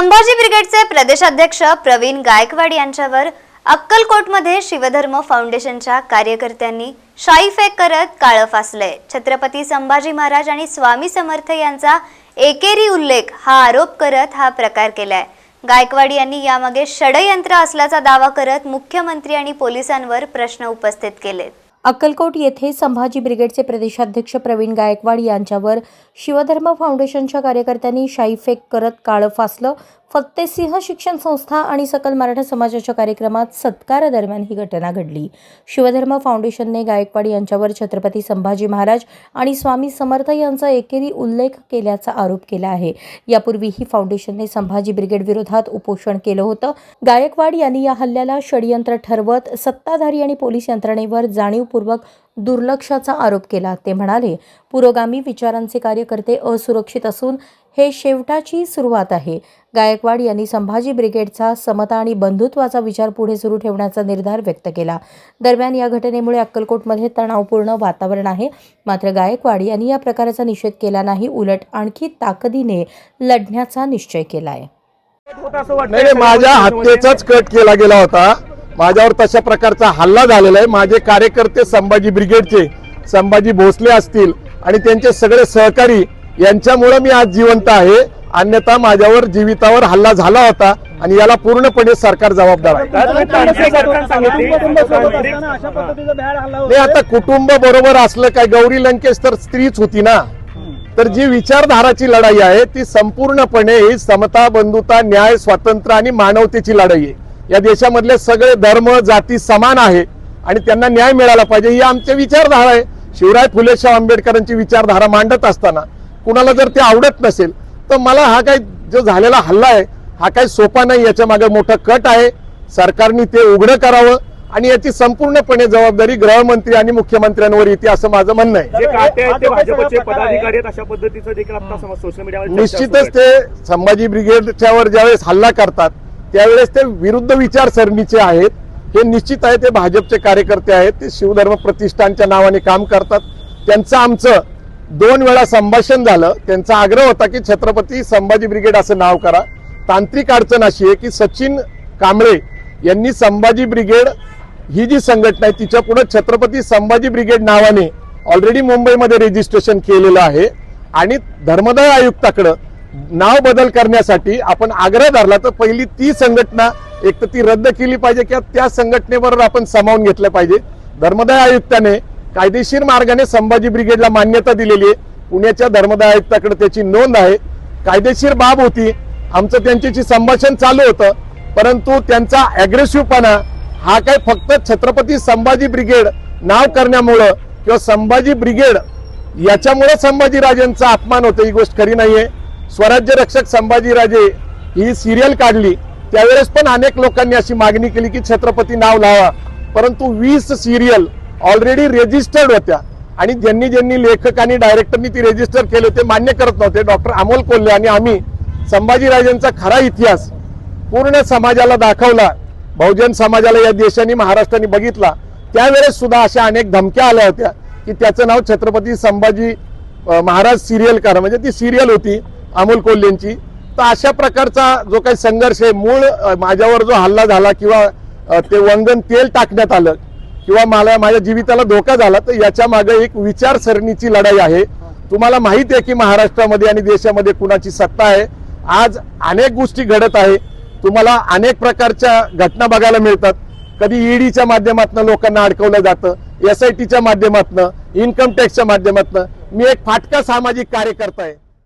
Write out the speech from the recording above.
संभाजी ब्रिगेडचे प्रदेशाध्यक्ष प्रवीण गायकवाड यांच्यावर अक्कलकोटमध्ये शिवधर्म फाउंडेशनच्या कार्यकर्त्यांनी शाई फेक करत काळं फासलंय. छत्रपती संभाजी महाराज आणि स्वामी समर्थ यांचा एकेरी उल्लेख हा आरोप करत हा प्रकार केलाय. गायकवाड यांनी यामागे षडयंत्र असल्याचा दावा करत मुख्यमंत्री आणि पोलिसांवर प्रश्न उपस्थित केलेत. अक्कलकोट येथे संभाजी ब्रिगेडचे प्रदेशाध्यक्ष प्रवीण गायकवाड यांच्यावर शिवधर्म फाउंडेशनच्या कार्यकर्त्यांनी शाईफेक करत काळं फासलं. फत्तेसिंह शिक्षण संस्था आणि सकल मराठा समाजाच्या कार्यक्रमात सत्कारादरम्यान ही घटना घडली. शिवधर्म फाउंडेशनने गायकवाड यांच्यावर छत्रपती संभाजी महाराज आणि स्वामी समर्थ यांचा एकेरी उल्लेख केल्याचा आरोप केला आहे. यापूर्वीही फाउंडेशनने संभाजी ब्रिगेड विरोधात उपोषण केलं होतं. गायकवाड यांनी या हल्ल्याला षडयंत्र ठरवत सत्ताधारी आणि पोलीस यंत्रणेवर जाणीवपूर्वक दुर्लक्षाचा आरोप केला. ते म्हणाले पुरोगामी विचारांचे कार्यकर्ते असुरक्षित असून हे शेवटाची सुरुवात आहे. गायकवाड यांनी संभाजी ब्रिगेडचा समता आणि बंधुत्वाचा विचार पुढे सुरू ठेवण्याचा निर्धार व्यक्त केला. दरम्यान या घटनेमुळे अक्कलकोटमध्ये तणावपूर्ण वातावरण आहे. मात्र गायकवाड यांनी या प्रकाराचा निषेध केला नाही. उलट आणखी ताकदीने लढण्याचा निश्चय केला आहे नाही नाही, माझ्या हत्येचाच कट केला गेला होता. माझ्यावर तशा प्रकारचा हल्ला झालेला आहे. माझे कार्यकर्ते संभाजी ब्रिगेडचे संभाजी भोसले असतील आणि त्यांचे सगळे सहकारी यांच्यामुळे मी आज जिवंत आहे. अन्यथा माझ्यावर जीवितावर हल्ला झाला होता आणि याला पूर्णपणे सरकार जबाबदार आहे. नाही आता कुटुंब बरोबर असलं काय गौरी लंकेश तर स्त्रीच होती ना. तर जी विचारधाराची लढाई आहे ती संपूर्णपणे ही समता बंधुता न्याय स्वातंत्र्य आणि मानवतेची लढाई आहे. या देशामधले सगळे धर्म जाती समान आहे आणि त्यांना न्याय मिळाला पाहिजे ही आमची विचारधारा आहे. शिवराय फुले शाह आंबेडकरांची विचारधारा मांडत असताना कुणाला जर ते आवडत नसेल तर मला हा काही जो झालेला हल्ला आहे हा काही सोपा नाही याच्या मागे मोठं कट आहे. सरकारने ते उघडं करावं आणि याची संपूर्णपणे जबाबदारी गृहमंत्री आणि मुख्यमंत्र्यांवर येते असं माझं म्हणणं आहे. जे काटे आहेत ते भाजपचे पदाधिकारी आहेत अशा पद्धतीचं देखील आता समज सोशल मीडियावर चर्चा सुरू निश्चितच. ते संभाजी ब्रिगेडच्यावर ज्यावेळेस हल्ला करतात त्यावेळेस ते विरुद्ध विचारसरणीचे आहेत. हे निश्चित आहे ते भाजपचे कार्यकर्ते आहेत ते शिवधर्म प्रतिष्ठानच्या नावाने काम करतात. त्यांचं आमचं दोन वेळा संभाषण झालं. त्यांचा आग्रह होता की छत्रपती संभाजी ब्रिगेड असं नाव करा. तांत्रिक अडचण अशी आहे की सचिन कांबळे यांनी संभाजी ब्रिगेड ही जी संघटना आहे तिच्या पुढे छत्रपती संभाजी ब्रिगेड नावाने ऑलरेडी मुंबईमध्ये रजिस्ट्रेशन केलेलं आहे. आणि धर्मदाय आयुक्ताकडं नाव बदल करण्यासाठी आपण आग्रह धरला तर पहिली ती संघटना एक तर ती रद्द केली पाहिजे किंवा त्या संघटनेबरोबर आपण सामावून घेतलं पाहिजे. धर्मदाय आयुक्ताने कायदेशीर मार्गाने संभाजी ब्रिगेडला मान्यता दिलेली आहे. पुण्याच्या धर्मदाय आयुक्ताकडे त्याची नोंद आहे. कायदेशीर बाब होती. आमचं त्यांच्याशी संभाषण चालू होतं. परंतु त्यांचा अग्रेसिव्हपणा हा काय फक्त छत्रपती संभाजी ब्रिगेड नाव करण्यामुळं किंवा संभाजी ब्रिगेड याच्यामुळे संभाजीराजांचा अपमान होतो ही गोष्ट खरी नाहीये. स्वराज्य रक्षक संभाजीराजे ही सिरियल काढली. त्यावेळेस पण अनेक लोकांनी अशी मागणी केली की छत्रपती नाव लावा. परंतु वीस सिरियल ऑलरेडी रेजिस्टर्ड होत्या. आणि ज्यांनी ज्यांनी लेखक आणि डायरेक्टरनी ती रेजिस्टर केले ते मान्य करत नव्हते. डॉक्टर अमोल कोल्हे आणि आम्ही संभाजीराजेंचा खरा इतिहास पूर्ण समाजाला दाखवला. बहुजन समाजाला या देशाने महाराष्ट्राने बघितला. त्यावेळेस सुद्धा अशा अनेक धमक्या आल्या होत्या की त्याचं नाव छत्रपती संभाजी महाराज सिरियल करा. म्हणजे ती सिरियल होती. अमोल कोल्हेंची. तर अशा प्रकारचा जो काही संघर्ष आहे मूळ माझ्यावर जो हल्ला झाला किंवा ते वंगण तेल टाकण्यात आलं किंवा मला माझ्या जीविताला धोका झाला तर याच्या मागे एक विचारसरणीची लढाई आहे. तुम्हाला माहिती आहे की महाराष्ट्रामध्ये आणि देशामध्ये कुणाची सत्ता आहे. आज अनेक गोष्टी घडत आहे. तुम्हाला अनेक प्रकारच्या घटना बघायला मिळतात. कधी ईडीच्या माध्यमातून लोकांना अडकवलं जातं एस आय टीच्या माध्यमातून इन्कम टॅक्सच्या माध्यमातून. मी एक फाटका सामाजिक कार्यकर्ता आहे.